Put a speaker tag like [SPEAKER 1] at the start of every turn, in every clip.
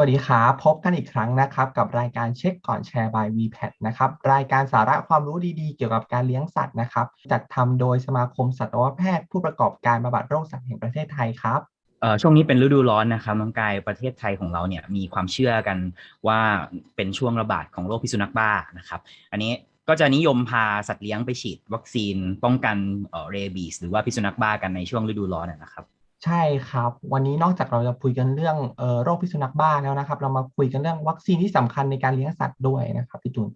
[SPEAKER 1] วัสดีครับพบกันอีกครั้งนะครับ กับรายการเช็คก่อนแชร์ by VPAT นะครับรายการสาระความรู้ดีๆ เกี่ยวกับการเลี้ยงสัตว์นะครับ จัดทำโดยสมาคมสัตวแพทย์ ผู้ประกอบการบำบัดโรคสัตว์แห่งประเทศไทยครับ
[SPEAKER 2] ช่วงนี้เป็นฤดูร้อนนะครับน้องกายประเทศไทยของเราเนี่ยมีความเชื่อกันว่าเป็นช่วงระบาดของโรคพิษสุนัขบ้านะครับอันนี้ก็จะนิยมพาสัตว์เลี้ยงไปฉีดวัคซีนป้องกันเอ่อเรบีสหรือว่าพิษสุนัขบ้ากันในช่วงฤดูร้อนนะนะครับ
[SPEAKER 1] ใช่ครับ วันนี้นอกจากเราจะคุยกันเรื่องเอ่อโรคพิษสุนัขบ้าแล้วนะครับ เรามาคุยกันเรื่องวัคซีนที่สำคัญในการเลี้ยงสัตว์ด้วยนะครับพี่จุน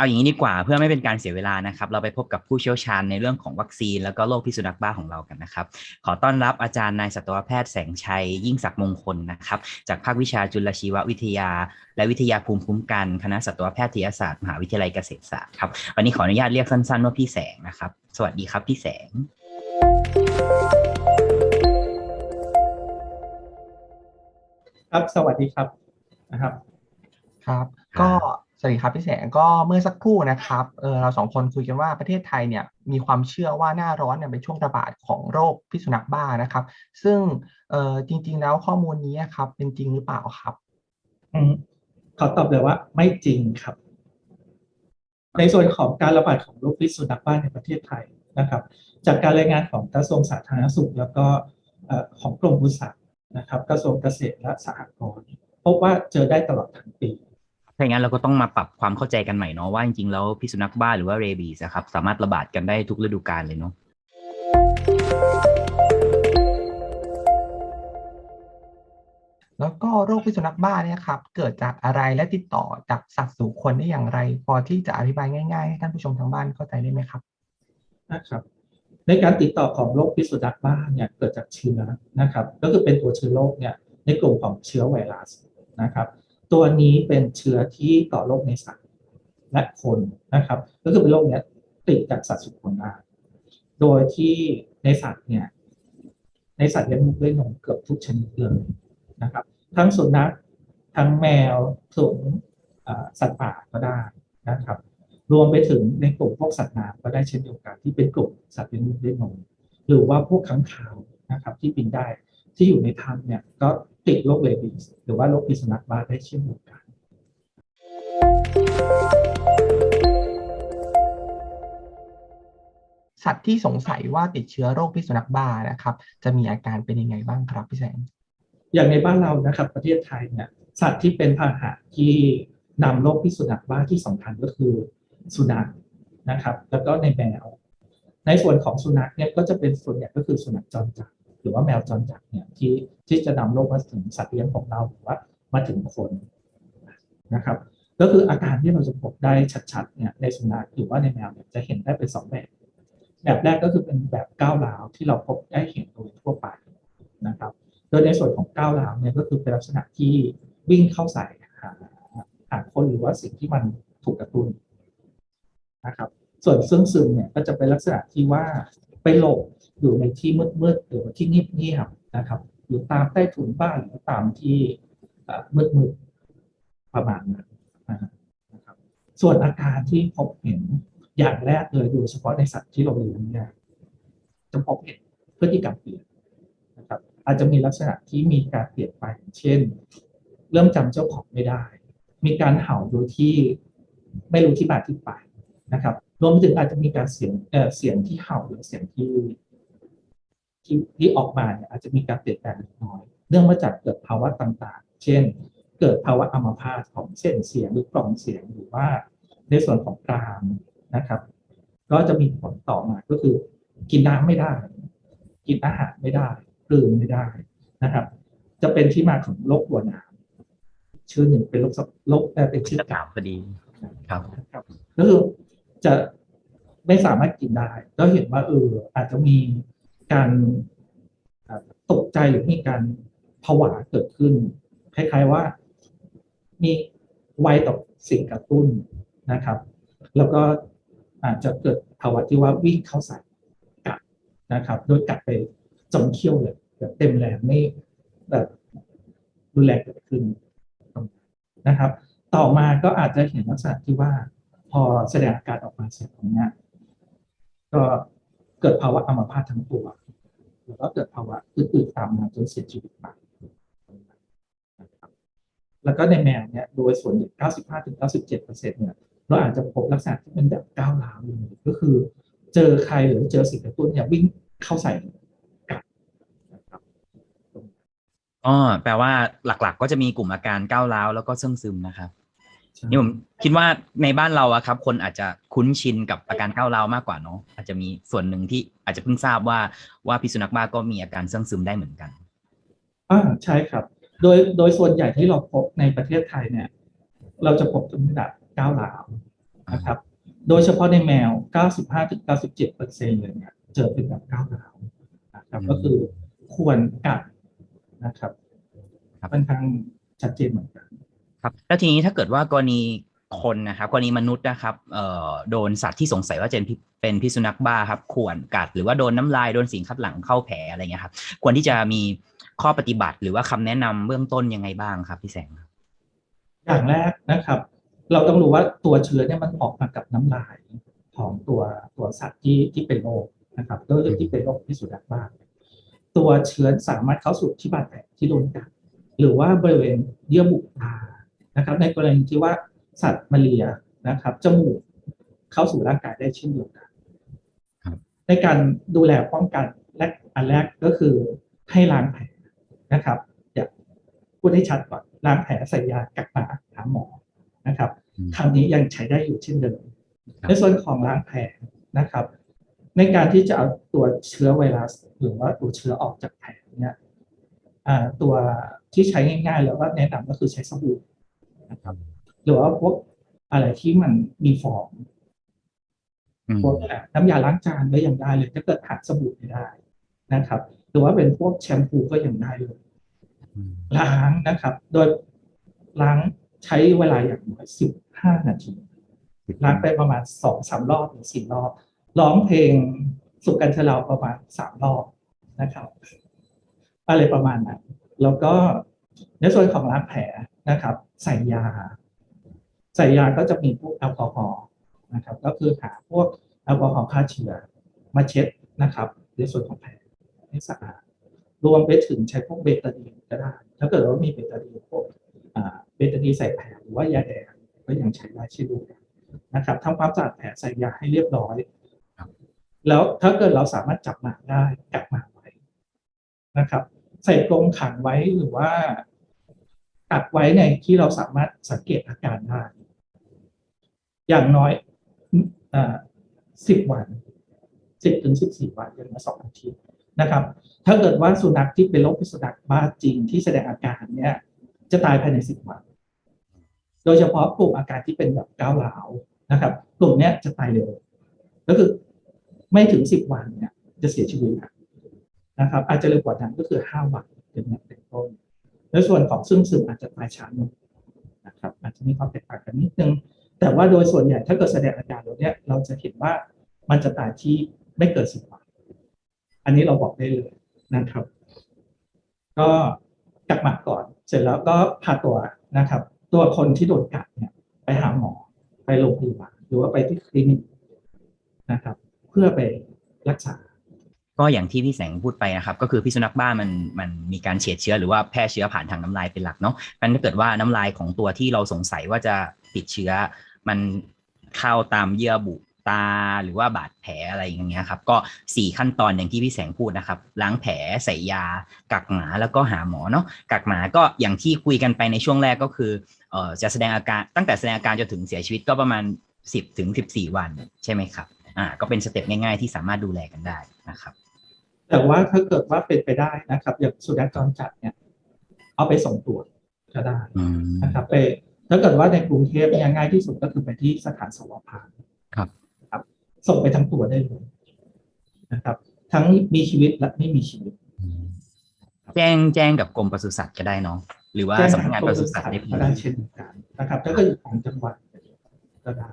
[SPEAKER 2] เอาอย่างนี้ดีกว่าเพื่อไม่เป็นการเสียเวลานะครับ เราไปพบกับผู้เชี่ยวชาญในเรื่องของวัคซีน แล้วก็โรคพิษสุนัขบ้าของเรากันนะครับ ขอต้อนรับอาจารย์นายสัตวแพทย์แสงชัย ยิ่งศักดิ์มงคลนะครับ จากภาควิชาจุลชีววิทยา และวิทยาภูมิคุ้มกัน คณะสัตวแพทยศาสตร์มหาวิทยาลัยเกษตรศาสตร์ครับวันนี้ขออนุญาตเรียกสั้นๆว่าพี่แสงนะครับ สวัสดีครับพี่แสง
[SPEAKER 3] ครับสวัสดีครับนะครับ
[SPEAKER 1] ครับ
[SPEAKER 2] ครับ
[SPEAKER 1] ก็ สวัสดีครับพี่แสงก็เมื่อสักครู่นะครับเออเราสองคนคุยกันว่าประเทศไทยเนี่ยมีความเชื่อว่าหน้าร้อนเนี่ยเป็นช่วงระบาดของโรคพิษสุนัขบ้านะครับ ซึ่งเออจริง ๆ แล้วข้อมูลนี้ครับ เป็นจริงหรือเปล่าครับ
[SPEAKER 3] อขอตอบเลยว่าไม่จริงครับ ในส่วนของการระบาดของโรคพิษสุนัขบ้าในประเทศไทยนะครับ จากการรายงานของกระทรวงสาธารณสุข แล้วก็ของกรมปศุสัตว์นะครับ กระทรวงเกษตรและสหกรณ์พบว่าเจอได้ตลอดทั้งปี
[SPEAKER 2] ถ้าอย่างนั้นเราก็ต้องมาปรับความเข้าใจกันใหม่เนาะว่าจริงๆแล้วพิษสุนัขบ้าหรือว่าเรบีสครับสามารถระบาดกันได้ทุกฤดูกาลเลยเนาะ
[SPEAKER 1] แล้วก็โรคพิษสุนัขบ้าเนี่ยครับเกิดจากอะไรและติดต่อจากสัตว์สู่คนได้อย่างไร พอที่จะอธิบายง่ายๆให้ท่านผู้ชมทางบ้านเข้าใจได้ไหมครับ
[SPEAKER 3] นะครับในการติดต่อของโรคพิษสุนัขบ้าเนี่ยเกิดจากเชื้อนะครับ ก็คือเป็นตัวเชื้อโรคเนี่ยในกลุ่มของเชื้อไวรัสนะครับ ตัวนี้เป็นเชื้อที่ก่อโรคในสัตว์และคนนะครับ ก็คือเป็นโรคเนี้ยติดจากสัตว์สู่คนได้โดยที่ในสัตว์เนี่ย ในสัตว์เลี้ยงลูกด้วยนมเกือบทุกชนิดเลยนะครับ ทั้งสุนัขทั้งแมวถึงสัตว์ป่าก็ได้นะครับ รวมไปถึงในกลุ่มพวกสัตว์น้ำก็ได้เช่นเดียวกันที่เป็นกลุ่มสัตว์เลี้ยงลูกด้วยนมหรือว่าพวกค้างคาวนะครับ ที่บินได้ ที่อยู่ในถ้ำเนี่ยก็ติดโรคเรบีสหรือว่าโรคพิษสุนัขบ้าได้เช่นเดียวกัน
[SPEAKER 1] สัตว์ที่สงสัยว่าติดเชื้อโรคพิษสุนัขบ้านะครับ จะมีอาการเป็นยังไงบ้างครับพี่แสง
[SPEAKER 3] อย่างในบ้านเรานะครับ ประเทศไทยเนี่ยสัตว์ที่เป็นพาหะที่นำโรคพิษสุนัขบ้าที่สำคัญก็คือสุนัขนะครับ แล้วก็ในแมวในส่วนของสุนัขเนี่ยก็จะเป็นส่วนใหญ่ก็คือสุนัขจรจัด หรือว่าแมวจรจัดเนี่ยที่ที่จะนำโรคมาถึงสัตว์เลี้ยงของเราหรือว่ามาถึงคนนะครับ ก็คืออาการที่เราจะพบได้ชัดๆเนี่ยในสุนัขหรือว่าในแมวเนี่ยจะเห็นได้เป็นสองแบบ แบบแรกก็คือเป็นแบบก้าวร้าวที่เราพบได้เห็นโดยทั่วไปนะครับ โดยในส่วนของก้าวร้าวเนี่ยก็คือเป็นลักษณะที่วิ่งเข้าใส่หาหาคนหรือว่าสิ่งที่มันถูกกระตุ้นนะครับ ส่วนซึ่งซึมเนี่ยก็จะเป็นลักษณะที่ว่าไปหลบ อยู่ในที่มืดๆหรือว่าที่เงียบๆนะครับ อยู่ตามใต้ถุนบ้านหรือตามที่มืดๆประมาณนั้นนะครับ ส่วนอาการที่พบเห็นอย่างแรกเลยโดยเฉพาะในสัตว์ที่เราเลี้ยงเนี่ยจะพบเห็นพฤติกรรมเปลี่ยนนะครับ อาจจะมีลักษณะที่มีการเปลี่ยนไปเช่น เริ่มจำเจ้าของไม่ได้ มีการเห่าโดยที่ไม่รู้ที่มาที่ไปนะครับรวมไปถึงอาจจะมีการเสียงเเสียงที่เห่าหรือเสียงที่ ที่ที่ออกมาเนี่ยอาจจะมีการเปลี่ยนแปลงเล็กน้อย เนื่องมาจากเกิดภาวะต่างๆ เช่น เกิดภาวะอัมพาตของเส้นเสียงหรือกล่องเสียงหรือว่าในส่วนของกรามนะครับ ก็จะมีผลต่อมาก็คือ กินน้ำไม่ได้ กินอาหารไม่ได้กลืนไม่ได้นะครับ จะเป็นที่มาของโรคหัวหนามชื่อหนึ่งเป็นโรคสโรคเอ่อเป็นชื่อ
[SPEAKER 2] จะถามพอดีครับ
[SPEAKER 3] ครับก็คือจะไม่สามารถกินได้ ก็เห็นว่าเอออาจจะมี การอ่าตกใจหรือมีการผวาเกิดขึ้น คล้ายๆว่ามีไวต่อสิ่งกระตุ้นนะครับ แล้วก็อาจจะเกิดภาวะที่ว่าวิ่งเข้าใส่กัดนะครับ โดยกัดไปจนเขี้ยวเลยแบบเต็มแรงไม่แบบรุนแรงเกิดขึ้นนะครับ ต่อมาก็อาจจะเห็นลักษณะที่ว่าพอแสดงอาการออกมาเสร็จตรงเนี้ยก็เกิดภาวะอัมพาตทั้งตัว แล้วก็เกิดภาวะอื่นๆตามมาจนเสียชีวิตไปแล้วก็ในแมวเนี่ยโดยส่วนใหญ่95-97%เนี่ยเราอาจจะพบลักษณะที่เป็นแบบก้าวร้าวเลยก็คือ เจอใครหรือเจอสิ่งกระตุ้นเนี่ยวิ่งเข้าใส่กัด
[SPEAKER 2] อ๋อแปลว่าหลัก ๆ ก็จะมีกลุ่มอาการก้าวร้าวแล้วก็เสื่องซึมนะครับ นี่ผมคิดว่าในบ้านเราอะครับ คนอาจจะคุ้นชินกับอาการก้าวร้าวมากกว่าเนาะอาจจะมีส่วนหนึ่งที่อาจจะเพิ่งทราบว่าว่าพิษสุนัขบ้าก็มีอาการเสื่องซึมได้เหมือนกัน
[SPEAKER 3] อ่าใช่ครับ โดยโดยส่วนใหญ่ที่เราพบในประเทศไทยเนี่ย เราจะพบเป็นแบบก้าวร้าวนะครับ โดยเฉพาะในแมว 95-97%เลยเนี่ยเจอเป็นแบบก้าวร้าวนะครับ
[SPEAKER 2] อืม
[SPEAKER 3] ก็คือควรกัดนะครับ
[SPEAKER 2] ครับ
[SPEAKER 3] ค่อนข้างชัดเจนเหมือนกัน
[SPEAKER 2] ครับแล้วทีนี้ถ้าเกิดว่ากรณีคนนะครับกรณีมนุษย์นะครับเอ่อโดนสัตว์ที่สงสัยว่าเป็นพิเป็นพิษสุนัขบ้าครับข่วนกัดหรือว่าโดนน้ำลายโดนสิ่งคัดหลังเข้าแผลอะไรเงี้ยครับ ควรที่จะมีข้อปฏิบัติหรือว่าคำแนะนำเบื้องต้นยังไงบ้างครับพี่แสง
[SPEAKER 3] อย่างแรกนะครับ เราต้องรู้ว่าตัวเชื้อเนี่ยมันออกมากับน้ำลายของตัวตัวสัตว์ที่ที่เป็นโรคนะครับก็คือที่เป็นโรคพิษสุนัขบ้าตัวเชื้อสามารถเข้าสู่ที่บาดแผลที่โดนกัดหรือว่าบริเวณเยื่อบุตา นะครับ ในกรณีที่ว่าสัตว์มาเรียนะครับจมูกเข้าสู่ร่างกายได้เช่นเดียวกัน
[SPEAKER 2] ครับ
[SPEAKER 3] ในการดูแลป้องกันแรกอันแรกก็คือให้ล้างแผลนะครับอย่าพูดให้ชัดก่อนล้างแผลใส่ยากักหมาหาหมอนะครับ
[SPEAKER 2] อืม
[SPEAKER 3] คำนี้ยังใช้ได้อยู่เช่นเดิม
[SPEAKER 2] ครับ
[SPEAKER 3] ในส่วนของล้างแผลนะครับ ในการที่จะเอาตัวเชื้อไวรัส หรือว่าตัวเชื้อออกจากแผลเนี่ยอ่าตัวที่ใช้ง่ายๆแล้วก็แนะนำก็คือใช้สบู่ นะครับ หรือว่าพวกอะไรที่มันมีฟอง
[SPEAKER 2] อืม
[SPEAKER 3] พวกน้ำยาล้างจานก็ยังได้เลยถ้าเกิดหาสบู่ไม่ได้นะครับ หรือว่าเป็นพวกแชมพูก็ยังได้เลย
[SPEAKER 2] อืม
[SPEAKER 3] ล้างนะครับ โดยล้างใช้เวลาอย่างน้อยสิบห้านาทีล้างไปประมาณสองสามรอบหรือสี่รอบร้องเพลงสุขกันเชลาประมาณสามรอบนะครับ อะไรประมาณนั้นแล้วก็ในส่วนของล้างแผล นะครับ ใส่ยา ใส่ยาก็จะมีพวกแอลกอฮอล์นะครับ ก็คือหาพวกแอลกอฮอล์ฆ่าเชื้อมาเช็ดนะครับในส่วนของแผลให้สะอาดรวมไปถึงใช้พวกเบตาดีนก็ได้ถ้าเกิดว่ามีเบตาดีนพวกเบตาดีนใส่แผลหรือว่ายาแดงก็ยังใช้ได้เช่นเดียวกันนะครับทำความสะอาดแผลใส่ยาให้เรียบร้อยแล้วถ้าเกิดเราสามารถจับหมาได้กักหมาไว้นะครับ ใส่กรงขังไว้หรือว่า กักไว้ในที่เราสามารถสังเกตอาการได้อย่างน้อยสิบวันสิบถึงสิบสี่วันอย่างน้อยสองอาทิตย์นะครับ ถ้าเกิดว่าสุนัขที่เป็นโรคพิษสุนัขบ้าจริงที่แสดงอาการเนี่ยจะตายภายในสิบวัน โดยเฉพาะกลุ่มอาการที่เป็นแบบก้าวร้าวนะครับ กลุ่มเนี้ยจะตายเร็วก็คือไม่ถึงสิบวันเนี่ยจะเสียชีวิตนะครับ อาจจะเร็วกว่านั้นก็คือห้าวันอย่างเป็นต้น ในส่วนของซึ่งซึมอาจจะตายช้าหน่อยนะครับอาจจะมีความแตกต่างกันนิดนึง แต่ว่าโดยส่วนใหญ่ถ้าเกิดแสดงอาการแล้วเนี่ยเราจะเห็นว่ามันจะตายที่ไม่เกินสิบวันอันนี้เราบอกได้เลยนะครับ ก็กักหมาก่อน เสร็จแล้วก็พาตัวนะครับ ตัวคนที่โดนกัดเนี่ยไปหาหมอไปโรงพยาบาลหรือว่าไปที่คลินิกนะครับ เพื่อไปรักษา
[SPEAKER 2] ก็อย่างที่พี่แสงพูดไปนะครับ ก็คือพิษสุนัขบ้ามันมันมีการเฉียดเชื้อหรือว่าแพร่เชื้อผ่านทางน้ำลายเป็นหลักเนาะงั้นถ้าเกิดว่าน้ำลายของตัวที่เราสงสัยว่าจะติดเชื้อ มันเข้าตามเยื่อบุตาหรือว่าบาดแผลอะไรอย่างเงี้ยครับก็สี่ขั้นตอนอย่างที่พี่แสงพูดนะครับ ล้างแผลใส่ยา กักหมาแล้วก็หาหมอเนาะกักหมาก็อย่างที่คุยกันไปในช่วงแรกก็คือเอ่อจะแสดงอาการตั้งแต่แสดงอาการจนถึงเสียชีวิตก็ประมาณ 10ถึง14 วันใช่ไหมครับอ่าก็เป็นสเต็ปง่ายๆที่สามารถดูแลกันได้นะครับ
[SPEAKER 3] แต่ว่าถ้าเกิดว่าเป็นไปได้นะครับ อย่างสุนัขจรจัดเนี่ย เอาไปส่งตรวจก็ได้
[SPEAKER 2] อืม
[SPEAKER 3] นะครับไปถ้าเกิดว่าในกรุงเทพเนี่ยง่ายที่สุดก็คือไปที่สถานสวพาน
[SPEAKER 2] ครับ
[SPEAKER 3] ครับ ส่งไปทั้งตัวได้เลยนะครับ ทั้งมีชีวิตและไม่มีชีวิต
[SPEAKER 2] แจ้งแจ้งกับกรมปศุสัตว์ก็ได้เนาะหรือว่า
[SPEAKER 3] แจ้
[SPEAKER 2] สำนักงานปศุสัตว์ได้
[SPEAKER 3] ก็ได้เช่นเดียวกันนะครับถ้าเกิดอยู่ของจังหวัดก็ได้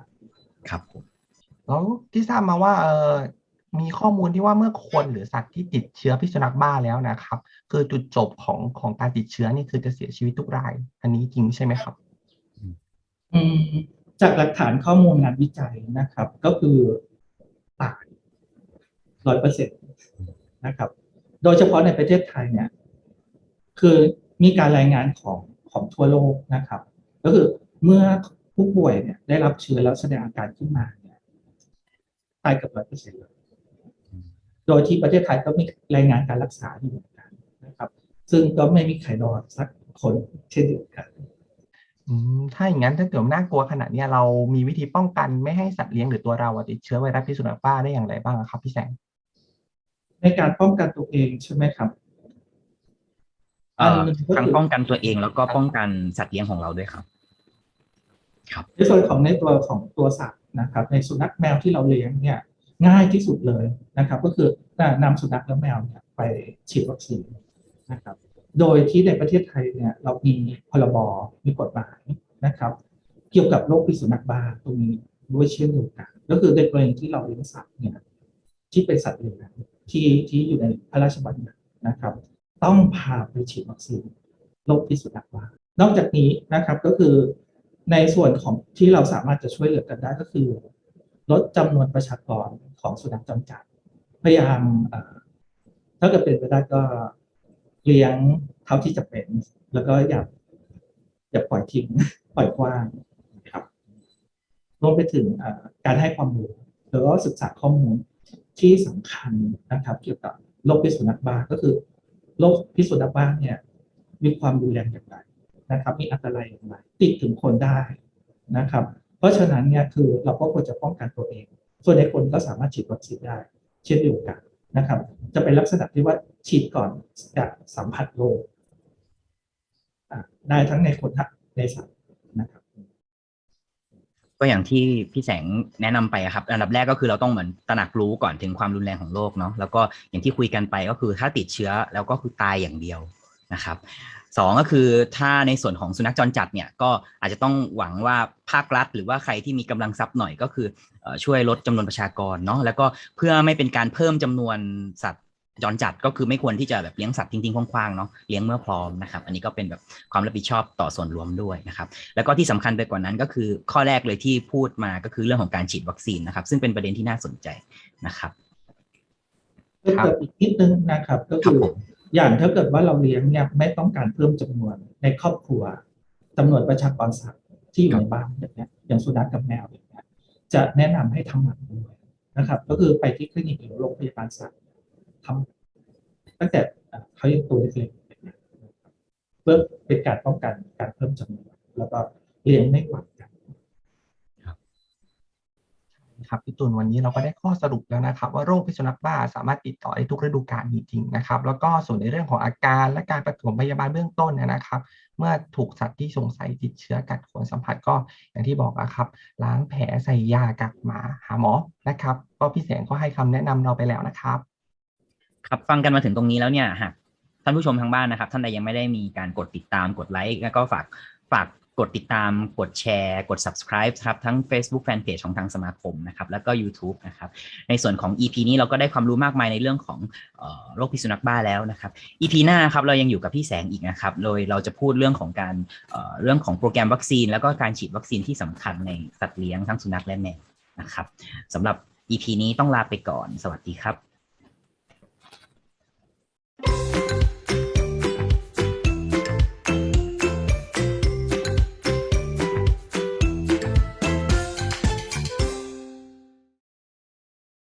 [SPEAKER 2] ครับผม
[SPEAKER 1] แล้วที่ทราบมาว่าเออ มีข้อมูลที่ว่าเมื่อคนหรือสัตว์ที่ติดเชื้อพิษสุนัขบ้าแล้วนะครับ คือจุดจบของของการติดเชื้อนี่คือจะเสียชีวิตทุกราย อันนี้จริงใช่ไหมครับ
[SPEAKER 3] อืมจากหลักฐานข้อมูลงานวิจัยนะครับ ก็คือตายร้อยเปอร์เซ็นต์นะครับ โดยเฉพาะในประเทศไทยเนี่ย คือมีการรายงานของของทั่วโลกนะครับ ก็คือเมื่อผู้ป่วยเนี่ยได้รับเชื้อแล้วแสดงอาการขึ้นมาเนี่ยตายเกับร้อยเปอร์เซ็นต์เลย โดยที่ประเทศไทยก็มีรายงานการรักษาอยู่เหมือนกันนะครับ ซึ่งก็ไม่มีใครรอดสักคนเช่นเดียวกัน
[SPEAKER 1] อืมถ้าอย่างนั้นถ้าเกิดน่ากลัวขนาดเนี้ยเรามีวิธีป้องกันไม่ให้สัตว์เลี้ยงหรือตัวเราอะติดเชื้อไวรัสพิษสุนัขบ้าได้อย่างไรบ้างอะครับพี่แสง
[SPEAKER 3] ในการป้องกันตัวเองใช่ไหมครับ
[SPEAKER 2] เอ่อ
[SPEAKER 3] หนึ่งก็
[SPEAKER 2] ทั้ง
[SPEAKER 3] คือ
[SPEAKER 2] ป้องกันตัวเองแล้วก็ป้องกันสัตว์เลี้ยงของเราด้วยครับ ครับ
[SPEAKER 3] ในส่วนของในตัวของตัวสัตว์นะครับ ในสุนัขแมวที่เราเลี้ยงเนี่ย ง่ายที่สุดเลยนะครับ ก็คือนำสุนัขและแมวเนี่ยไปฉีดวัคซีนนะครับ โดยที่ในประเทศไทยเนี่ยเรามีพรบมีกฎหมายนะครับ เกี่ยวกับโรคพิษสุนัขบ้าตรงนี้ด้วยเช่นเดียวกันก็คือในกรณีที่เราเลี้ยงสัตว์เนี่ยที่เป็นสัตว์เลี้ยงที่ที่อยู่ในพระราชบัญญัตินะครับ ต้องพาไปฉีดวัคซีนโรคพิษสุนัขบ้านอกจากนี้นะครับก็คือในส่วนของที่เราสามารถจะช่วยเหลือกันได้ก็คือ ลดจำนวนประชากรของสุนัขจรจัดพยายามถ้าเกิดเป็นไปได้ก็เลี้ยงเท่าที่จะเป็น แล้วก็อย่าอย่าปล่อยทิ้งปล่อยกว้างครับรวมไปถึงการให้ความรู้หรือว่าศึกษาข้อมูลที่สำคัญนะครับ เกี่ยวกับโรคพิษสุนัขบ้าก็คือโรคพิษสุนัขบ้าเนี่ย มีความรุนแรงอย่างไรนะครับ มีอันตรายอย่างไรติดถึงคนได้นะครับ เพราะฉะนั้นเนี่ยคือเราก็ควรจะป้องกันตัวเอง ส่วนในคนก็สามารถฉีดวัคซีนได้ เช่นเดียวกันนะครับ จะเป็นลักษณะที่ว่าฉีดก่อนจะสัมผัสโรคได้ทั้งในคนในสัตว์นะครับ
[SPEAKER 2] ก็อย่างที่พี่แสงแนะนำไปครับ อันดับแรกก็คือเราต้องเหมือนตระหนักรู้ก่อนถึงความรุนแรงของโรคเนาะแล้วก็อย่างที่คุยกันไปก็คือถ้าติดเชื้อแล้วก็คือตายอย่างเดียวนะครับ สองก็คือถ้าในส่วนของสุนัขจรจัดเนี่ยก็อาจจะต้องหวังว่าภาครัฐ หรือว่าใครที่มีกำลังทรัพย์หน่อยก็คือเอ่อช่วยลดจำนวนประชากรเนาะแล้วก็เพื่อไม่เป็นการเพิ่มจำนวนสัตว์จรจัดก็คือไม่ควรที่จะแบบเลี้ยงสัตว์ทิ้งๆคว้างๆเนาะเลี้ยงเมื่อพร้อมนะครับ อันนี้ก็เป็นแบบความรับผิดชอบต่อส่วนรวมด้วยนะครับ แล้วก็ที่สำคัญไปกว่านั้นก็คือข้อแรกเลยที่พูดมาก็คือเรื่องของการฉีดวัคซีนนะครับ ซึ่งเป็นประเด็นที่น่าสนใจนะครับ
[SPEAKER 3] เพิ่มเติมอีกนิดนึงนะครับ ก็
[SPEAKER 2] ครั
[SPEAKER 3] คื
[SPEAKER 2] บ
[SPEAKER 3] อ
[SPEAKER 2] ผม
[SPEAKER 3] อย่างถ้าเกิดว่าเราเลี้ยงเนี่ยไม่ต้องการเพิ่มจำนวนในครอบครัวจำนวนประชากรสัตว์ที่อยู่ในบ้านอย่างเงี้ยอย่างสุนัขกับแมวอย่างเงี้ยจะแนะนำให้ทำหมันด้วยนะครับ ก็คือไปที่คลินิกหรือโรงพยาบาลสัตว์ทำตั้งแต่เขายังตัวเล็กๆอย่างเงี้ยนะครับเพื่อเป็นการป้องกันการเพิ่มจำนวนแล้วก็เลี้ยงไม่หวัดกัน
[SPEAKER 1] ครับพี่ตุลวันนี้เราก็ได้ข้อสรุปแล้วนะครับ ว่าโรคพิษสุนัขบ้าสามารถติดต่อได้ทุกฤดูกาลจริงๆนะครับ แล้วก็ส่วนในเรื่องของอาการและการปฐมพยาบาลเบื้องต้นนะครับ เมื่อถูกสัตว์ที่สงสัยติดเชื้อกัดขนสัมผัสก็อย่างที่บอกอะครับ ล้างแผลใส่ยากัดหมาหาหมอนะครับ ก็พี่แสงก็ให้คำแนะนำเราไปแล้วนะครับ
[SPEAKER 2] ครับฟังกันมาถึงตรงนี้แล้วเนี่ยหากท่านผู้ชมทางบ้านนะครับ ท่านใดยังไม่ได้มีการกดติดตามกดไลค์แล้วก็ฝากฝาก กดติดตามกดแชร์ กด subscribe ครับทั้ง Facebook Fanpage ของทางสมาคมนะครับแล้วก็ YouTube นะครับในส่วนของ EP นี้เราก็ได้ความรู้มากมายในเรื่องของออโรคพิษสุนัขบ้าแล้วนะครับ EP หน้าครับเรายังอยู่กับพี่แสงอีกนะครับโดยเราจะพูดเรื่องของการเเรื่องของโปรแกรมวัคซีน แล้วก็การฉีดวัคซีนที่สำคัญในสัตว์เลี้ยงทั้งสุนัขและแมวนะครับสำหรับ EP นี้ต้องลาไปก่อน สวัสดีครับ